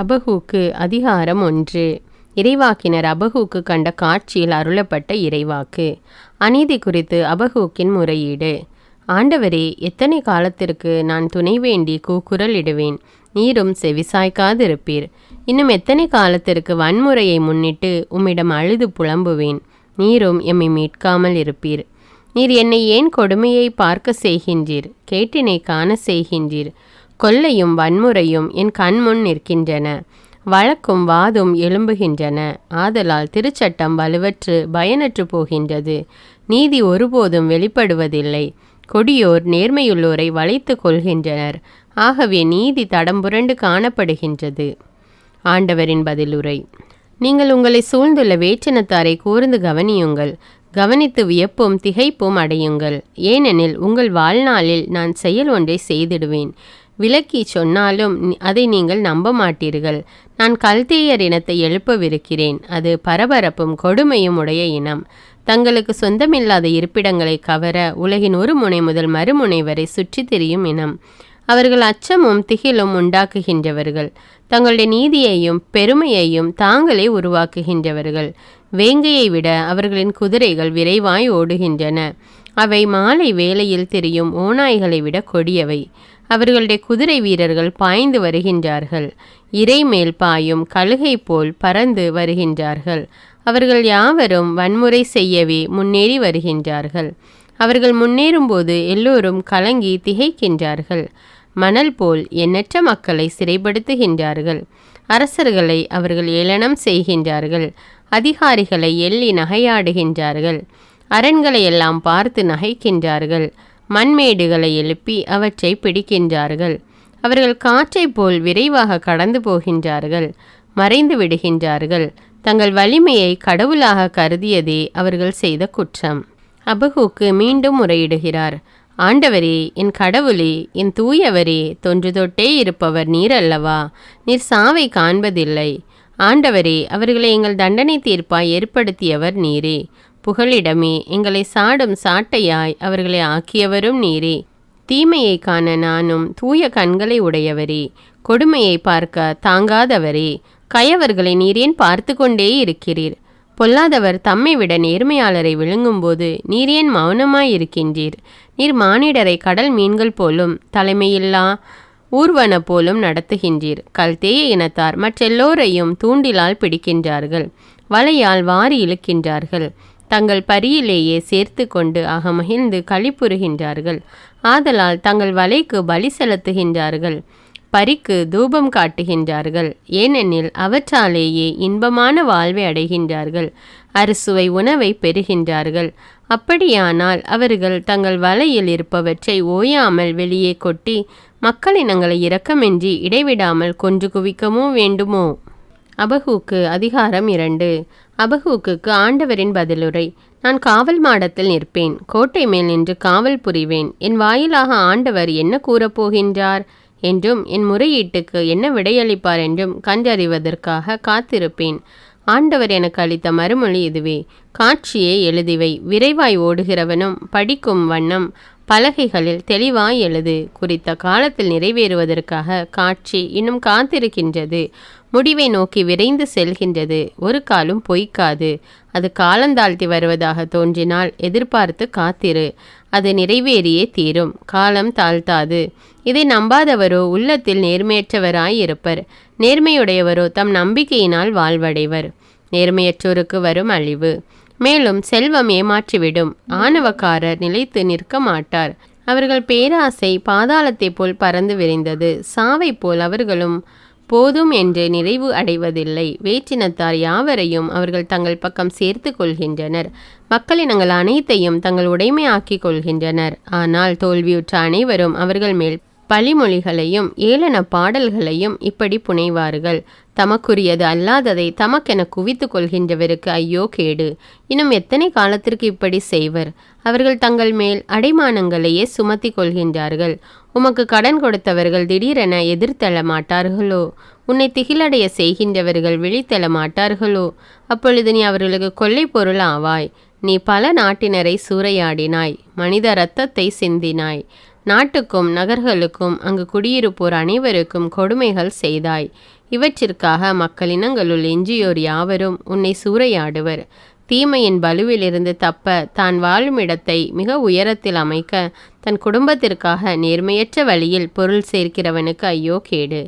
அபகூக்கு அதிகாரம் ஒன்று. இறைவாக்கினர் அபகூக்கு கண்ட காட்சியில் அருளப்பட்ட இறைவாக்கு. அநீதி குறித்து அபகூக்கின் முறையீடு. ஆண்டவரே எத்தனை காலத்திற்கு நான் துணை வேண்டி கூக்குரல் இடுவேன்? நீரும் செவிசாய்க்காதிருப்பீர். இன்னும் எத்தனை காலத்திற்கு வன்முறையை முன்னிட்டு உம்மிடம் அழுது புலம்புவேன்? நீரும் எம்மை மீட்காமல் இருப்பீர். நீர் என்னை ஏன் கொடுமையை பார்க்க செய்கின்றீர்? கேட்டினை காண செய்கின்றீர். கொல்லையும் வன்முறையும் என் கண்முன் நிற்கின்றன. வழக்கும் வாதும் எழும்புகின்றன. ஆதலால் திருச்சட்டம் வலுவற்று பயனற்று போகின்றது. நீதி ஒருபோதும் வெளிப்படுவதில்லை. கொடியோர் நேர்மையுள்ளோரை வளைத்து கொள்கின்றனர். ஆகவே நீதி தடம்புரண்டு காணப்படுகின்றது. ஆண்டவரின் பதிலுரை. நீங்கள் உங்களை சூழ்ந்துள்ள வேற்றினத்தாரை கூர்ந்து கவனியுங்கள். கவனித்து வியப்பும் திகைப்பும் அடையுங்கள். ஏனெனில் உங்கள் வாழ்நாளில் நான் செயல் ஒன்றை செய்திடுவேன். விளக்கி சொன்னாலும் அதை நீங்கள் நம்ப மாட்டீர்கள் நான் கல்தேயர் இனத்தை எழுப்பவிருக்கிறேன். அது பரபரப்பும் கொடுமையும் உடைய இனம். தங்களுக்கு சொந்தமில்லாத இருப்பிடங்களை கவர உலகின் ஒரு முனை முதல் மறுமுனை வரை சுற்றித் திரியும் இனம். அவர்கள் அச்சமும் திகிலும் உண்டாக்குகின்றவர்கள். தங்களுடைய நீதியையும் பெருமையையும் தாங்களே உருவாக்குகின்றவர்கள். வேங்கையை விட அவர்களின் குதிரைகள் விரைவாய் ஓடுகின்றன. அவை மாலை வேளையில் திரியும் ஓநாய்களை விட கொடியவை. அவர்களுடைய குதிரை வீரர்கள் பாய்ந்து வருகின்றார்கள். இறை மேல் பாயும் கழுகை போல் பறந்து வருகின்றார்கள். அவர்கள் யாவரும் வன்முறை செய்யவே முன்னேறி வருகின்றார்கள். அவர்கள் முன்னேறும்போது எல்லோரும் கலங்கி திகைக்கின்றார்கள். மணல் போல் எண்ணற்ற மக்களை சிறைப்படுத்துகின்றார்கள். அரசர்களை அவர்கள் ஏளனம் செய்கின்றார்கள். அதிகாரிகளை எள்ளி நகையாடுகின்றார்கள். அரண்களை எல்லாம் பார்த்து நகைக்கின்றார்கள். மண்மேடுகளை எழுப்பி அவற்றை பிடிக்கின்றார்கள். அவர்கள் காற்றைப் போல் விரைவாக கடந்து போகின்றார்கள் மறைந்து விடுகின்றார்கள். தங்கள் வலிமையை கடவுளாக கருதியதே அவர்கள் செய்த குற்றம். அபகுக்கு மீண்டும் முறையிடுகிறார் ஆண்டவரே என் கடவுளே என் தூயவரே தொன்று தொட்டே இருப்பவர் நீர் அல்லவா நீர் சாவை காண்பதில்லை. ஆண்டவரே அவர்களை எங்கள் தண்டனை தீர்ப்பாய் ஏற்படுத்தியவர் நீரே. புகழிடமே எங்களை சாடும் சாட்டையாய் அவர்களை ஆக்கியவரும் நீரே. தீமையை காண நானும் தூய கண்களை உடையவரே. கொடுமையை பார்க்க தாங்காதவரே. கயவர்களை நீரேன் பார்த்து கொண்டே இருக்கிறீர். பொல்லாதவர் தம்மை விட நேர்மையாளரை விழுங்கும்போது நீர் ஏன் மௌனமாய் இருக்கின்றீர் நீர் மானிடரை கடல் மீன்கள் போலும் தலைமையில்லா ஊர்வன போலும் நடத்துகின்றீர். கல்தேய இனத்தார் மற்றெல்லோரையும் தூண்டிலால் பிடிக்கின்றார்கள். வலையால் வாரி இழுக்கின்றார்கள். தங்கள் பரியிலேயே சேர்த்து கொண்டு அகமகிழ்ந்து களிப்புறுகின்றார்கள். ஆதலால் தங்கள் வலைக்கு பலி செலுத்துகின்றார்கள். பரிக்கு தூபம் காட்டுகின்றார்கள். ஏனெனில் அவற்றாலேயே இன்பமான வாழ்வை அடைகின்றார்கள். அறுசுவை உணவை பெறுகின்றார்கள். அப்படியானால் அவர்கள் தங்கள் வலையில் இருப்பவற்றை ஓயாமல் வெளியே கொட்டி மக்களினங்களை இரக்கமின்றி இடைவிடாமல் கொன்று குவிக்கமோ வேண்டுமோ? அபகூக்கு அதிகாரம் இரண்டு. அபகூக்குக்கு ஆண்டவரின் பதிலுரை நான் காவல் மாடத்தில் நிற்பேன் கோட்டை மேல் நின்று காவல் புரிவேன். என் வாயிலாக ஆண்டவர் என்ன கூறப்போகின்றார் என்றும் என் முறையீட்டுக்கு என்ன விடையளிப்பார் என்றும் கண்டறிவதற்காக காத்திருப்பேன். ஆண்டவர் எனக்கு அளித்த மறுமொழி இதுவே காட்சியை எழுதிவை விரைவாய் ஓடுகிறவனும் படிக்கும் வண்ணம் பலகைகளில் தெளிவாய் எழுது குறித்த காலத்தில் நிறைவேறுவதற்காக காட்சி இன்னும் காத்திருக்கின்றது. முடிவை நோக்கி விரைந்து செல்கின்றது. ஒரு காலும் பொய்க்காது. அது காலந்தாழ்த்தி வருவதாக தோன்றினால் எதிர்பார்த்து காத்திரு. அது நிறைவேறியே தீரும். காலம் தாழ்த்தாது. இதை நம்பாதவரோ உள்ளத்தில் நேர்மையற்றவராய் இருப்பர் நேர்மையுடையவரோ தம் நம்பிக்கையினால் வாழ்வடைவர். நேர்மையற்றோருக்கு வரும் அழிவு. மேலும் செல்வம் ஏமாற்றிவிடும். ஆணவக்காரர் நிலைத்து நிற்க மாட்டார். அவர்கள் பேராசை பாதாளத்தைப் போல் பறந்து விரைந்தது. சாவைப் போல் அவர்களும் போதும் என்று நிறைவு அடைவதில்லை. வேற்றினத்தார் யாவரையும் அவர்கள் தங்கள் பக்கம் சேர்த்து கொள்கின்றனர். மக்களினங்கள் அனைத்தையும் தங்கள் உடைமையாக்கிக் கொள்கின்றனர். ஆனால் தோல்வியுற்ற அனைவரும் அவர்கள் மேல் பழிமொழிகளையும் ஏளன பாடல்களையும் இப்படி புனைவார்கள். தமக்குரியது அல்லாததை தமக்கென குவித்து கொள்கின்றவருக்கு ஐயோ கேடு. இன்னும் எத்தனை காலத்திற்கு இப்படி செய்வர்? அவர்கள் தங்கள் மேல் அடைமானங்களையே சுமத்தி கொள்கின்றார்கள். உமக்கு கடன் கொடுத்தவர்கள் திடீரென எதிர்த்தெழ மாட்டார்களோ உன்னை திகிலடைய செய்கின்றவர்கள் விழித்தெழ மாட்டார்களோ அப்பொழுது நீ அவர்களுக்கு கொள்ளை பொருள் ஆவாய். நீ பல நாட்டினரை சூறையாடினாய். மனித இரத்தத்தை சிந்தினாய். நாட்டுக்கும் நகர்களுக்கும் அங்கு குடியிருப்போர் அனைவருக்கும் கொடுமைகள் செய்தாய். இவற்றிற்காக மக்களினங்களுள் எஞ்சியோர் யாவரும் உன்னை சூறையாடுவர். தீமையின் பலுவிலிருந்து தப்ப தான் வாழும் இடத்தை மிக உயரத்தில் அமைக்க தன் குடும்பத்திற்காக நேர்மையற்ற வழியில் பொருள் சேர்க்கிறவனுக்கு ஐயோ கேடு.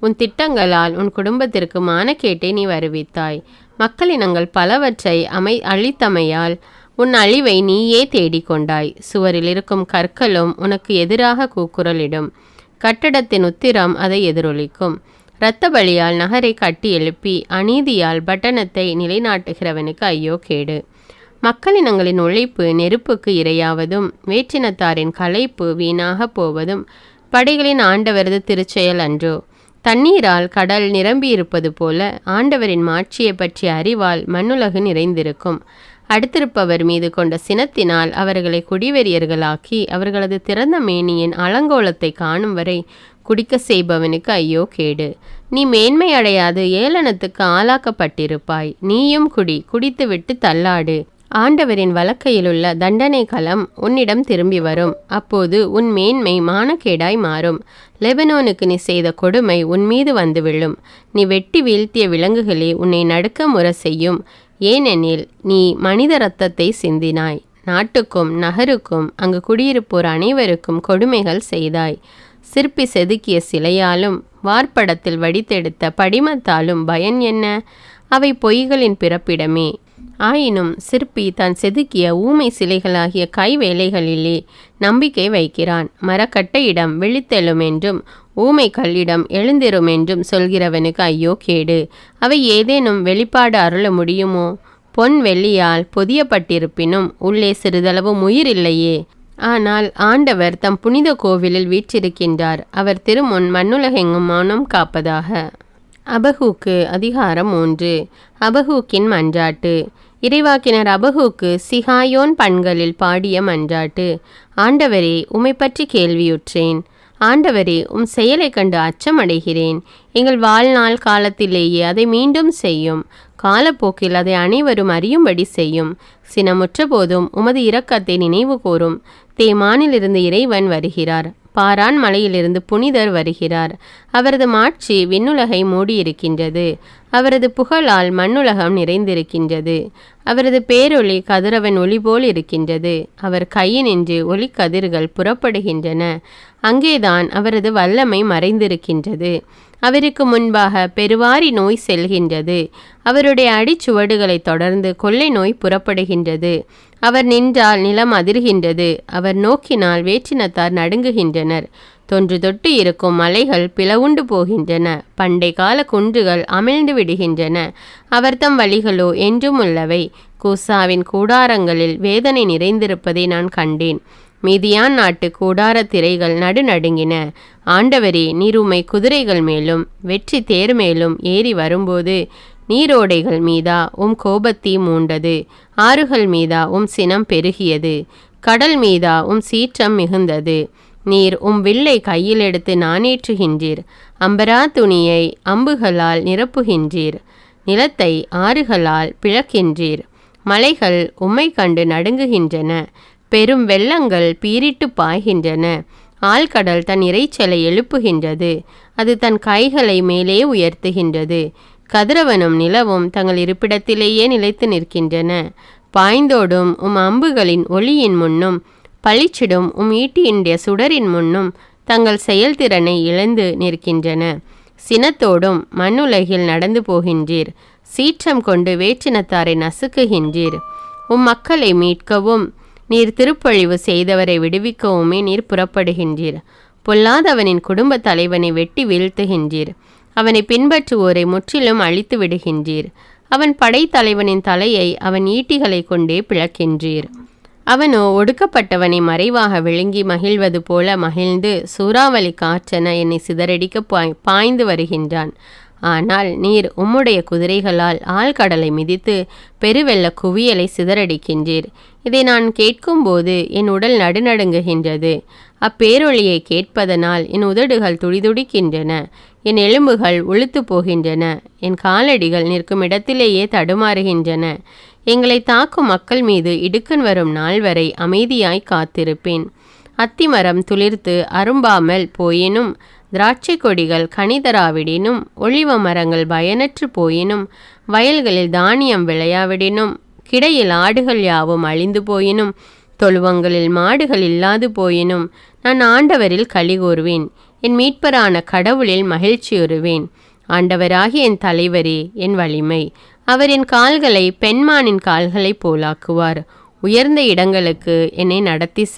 உன் திட்டங்களால் உன் குடும்பத்திற்கு மானக்கேட்டை நீ வருவித்தாய். மக்களினங்கள் பலவற்றை அமை அழித்தமையால் உன் அழிவை நீயே தேடிக்கொண்டாய். சுவரில் இருக்கும் கற்களும் உனக்கு எதிராக கூக்குரலிடும். கட்டடத்தின் உத்திரம் அதை எதிரொலிக்கும். இரத்த பலியால் நகரை கட்டி எழுப்பி அநீதியால் பட்டணத்தை நிலைநாட்டுகிறவனுக்கு ஐயோ கேடு. மக்களினங்களின் உழைப்பு நெருப்புக்கு இரையாவதும் வேற்றினத்தாரின் களைப்பு வீணாக போவதும் படைகளின் ஆண்டவரது திருச்செயல் அன்றோ. தண்ணீரால் கடல் நிரம்பியிருப்பது போல ஆண்டவரின் மாட்சியை பற்றிய அறிவால் மண்ணுலகு நிறைந்திருக்கும். அடுத்திருப்பவர் மீது கொண்ட சினத்தினால் அவர்களை குடிவெறியர்களாக்கி அவர்களது திறந்த மேனியின் அலங்கோலத்தை காணும் வரை குடிக்க செய்பவனுக்கு ஐயோ கேடு. நீ மேன்மை அடையாது ஏளனத்துக்கு ஆளாக்கப்பட்டிருப்பாய். நீயும் குடி குடித்துவிட்டு தள்ளாடு. ஆண்டவரின் வழக்கையிலுள்ள தண்டனை களம் உன்னிடம் திரும்பி வரும். அப்போது உன் மேன்மை மானக்கேடாய் மாறும். லெபனோனுக்கு நீ செய்த கொடுமை உன் மீது வந்து விழும் நீ வெட்டி வீழ்த்திய விலங்குகளே உன்னை நடுக்க முறை செய்யும் ஏனெனில் நீ மனித இரத்தத்தை சிந்தினாய். நாட்டுக்கும் நகருக்கும் அங்கு குடியிருப்போர் அனைவருக்கும் கொடுமைகள் செய்தாய். சிற்பி செதுக்கிய சிலையாலும் வார்ப்படத்தில் வடித்தெடுத்த படிமத்தாலும் பயன் என்ன? அவை பொய்களின் பிறப்பிடமே. ஆயினும் சிற்பி தான் செதுக்கிய ஊமை சிலைகளாகிய கைவேலைகளிலே நம்பிக்கை வைக்கிறான். மரக்கட்டையிடம் விழித்தெழும் என்றும் ஊமை கல்லிடம் எழுந்திரும் என்றும் சொல்கிறவனுக்கு ஐயோ கேடு. அவை ஏதேனும் வெளிப்பாடு அருள முடியுமோ? பொன் வெள்ளியால் பொதியப்பட்டிருப்பினும் உள்ளே சிறிதளவு உயிர் இல்லையே ஆனால் ஆண்டவர் தம் புனித கோவிலில் வீற்றிருக்கின்றார். அவர் திருமுன் மண்ணுலகெங்கும் மௌனம் காப்பதாக. அபகூக்கு அதிகாரம் மூன்று. அபகூக்கின் மன்றாட்டு. இறைவாக்கினர் அபகூக்கு சிகாயோன் பண்களில் பாடிய மன்றாட்டு. ஆண்டவரே உமை பற்றி கேள்வியுற்றேன். ஆண்டவரே உம் செயலைக் கண்டு அச்சமடைகிறேன். எங்கள் வாழ்நாள் காலத்திலேயே அதை மீண்டும் செய்யும். காலப்போக்கில் அதை அனைவரும் அறியும்படி செய்யும். சினமுற்ற போதும் உமது இரக்கத்தை நினைவு கூறும். தேமானிலிருந்து இறைவன் வருகிறார். பாரான் மலையிலிருந்து புனிதர் வருகிறார். அவரது மாட்சி விண்ணுலகை மூடியிருக்கின்றது. அவரது புகழால் மண்ணுலகம் நிறைந்திருக்கின்றது. அவரது பேரொளி கதிரவன் ஒளி போல் இருக்கின்றது. அவர் கையினின்று ஒளிக்கதிர்கள் புறப்படுகின்றன. அங்கேதான் அவரது வல்லமை மறைந்திருக்கின்றது. அவருக்கு முன்பாக பெருவாரி நோய் செல்கின்றது. அவருடைய அடிச்சுவடுகளை தொடர்ந்து கொள்ளை நோய் புறப்படுகின்றது. அவர் நின்றால் நிலம் அதிர்கின்றது. அவர் நோக்கினால் வேற்றினத்தார் நடுங்குகின்றனர். தொன்று தொட்டு இருக்கும் மலைகள் பிளவுண்டு போகின்றன. பண்டை கால குன்றுகள் அமிழ்ந்து விடுகின்றன. அவர்தம் வழிகளோ என்றும் உள்ளவை. கூசாவின் கூடாரங்களில் வேதனை நிறைந்திருப்பதை நான் கண்டேன். மீதியான் நாட்டு கூடார திரைகள் நடுநடுங்கின. ஆண்டவரே நீருமை குதிரைகள் மேலும் வெற்றி தேர் மேலும் ஏறி வரும்போது நீரோடைகள் மீதா உம் கோபத்தீ மூண்டது. ஆறுகள் மீதா உம் சினம் பெருகியது. கடல் மீதா உம் சீற்றம் மிகுந்தது. நீர் உம் வில்லை கையில் எடுத்து நானேற்றுகின்றீர். அம்பரா துணியை அம்புகளால் நிரப்புகின்றீர். நிலத்தை ஆறுகளால் பிளக்கின்றீர். மலைகள் உம்மை கண்டு நடுங்குகின்றன. பெரும் வெள்ளங்கள் பீரிட்டு பாய்கின்றன. ஆழ்கடல் தன் இறைச்சலை எழுப்புகின்றது. அது தன் கைகளை மேலே உயர்த்துகின்றது. கதிரவனும் நிலவும் தங்கள் இருப்பிடத்திலேயே நிலைத்து நிற்கின்றன. பாய்ந்தோடும் உம் அம்புகளின் ஒளியின் முன்னும் பளிச்சிடும் உம் ஈட்டியின்றிய சுடரின் முன்னும் தங்கள் செயல்திறனை இழந்து நிற்கின்றன. சினத்தோடும் மண்ணுலகில் நடந்து போகின்றீர். சீற்றம் கொண்டு வேற்றினத்தாரை நசுக்குகின்றீர். உம் மக்களை மீட்கவும் நீர் திருப்பழிவு செய்தவரை விடுவிக்கவுமே நீர் புறப்படுகின்றீர். பொல்லாதவனின் குடும்ப தலைவனை வெட்டி வீழ்த்துகின்றீர். அவனை பின்பற்றுவோரை முற்றிலும் அழித்து விடுகின்றீர் அவன் படைத்தலைவனின் தலையை அவன் ஈட்டிகளை கொண்டே பிளக்கின்றீர். அவனோ ஒடுக்கப்பட்டவனை மறைவாக விழுங்கி மகிழ்வது போல மகிழ்ந்து சூறாவளி காற்றென என்னை சிதறடிக்க பாய் பாய்ந்து வருகின்றான். ஆனால் நீர் உம்முடைய குதிரைகளால் ஆழ்கடலை மிதித்து பெருவெள்ள குவியலை சிதறடிக்கின்றீர். இதை நான் கேட்கும்போது என் உடல் நடுநடுங்குகின்றது. அப்பேரொளியை கேட்பதனால் என் உதடுகள் துடிதுடிக்கின்றன. என் எலும்புகள் உளுத்து போகின்றன. என் காலடிகள் நிற்கும் இடத்திலேயே தடுமாறுகின்றன. எங்களை தாக்கும் மக்கள் மீது இடுக்கன் வரும் நாள் வரை அமைதியாய் காத்திருப்பேன். அத்திமரம் துளிர்த்து அரும்பாமல் போயினும் திராட்சை கொடிகள் கனிதராவிடினும் ஒளிவ மரங்கள் பயனற்று போயினும் வயல்களில் தானியம் விளையாவிடினும் கிடையில் ஆடுகள் யாவும் அழிந்து போயினும் தொழுவங்களில் மாடுகள் இல்லாது போயினும் நான் ஆண்டவரில் களி கூறுவேன். என் மீட்பரான கடவுளில் மகிழ்ச்சியுறுவேன். ஆண்டவராகிய என் தலைவரே என் வலிமை. அவர் என் கால்களை பெண்மானின் கால்களைப் போலாக்குவார். உயர்ந்த இடங்களுக்கு என்னை நடத்தி செல்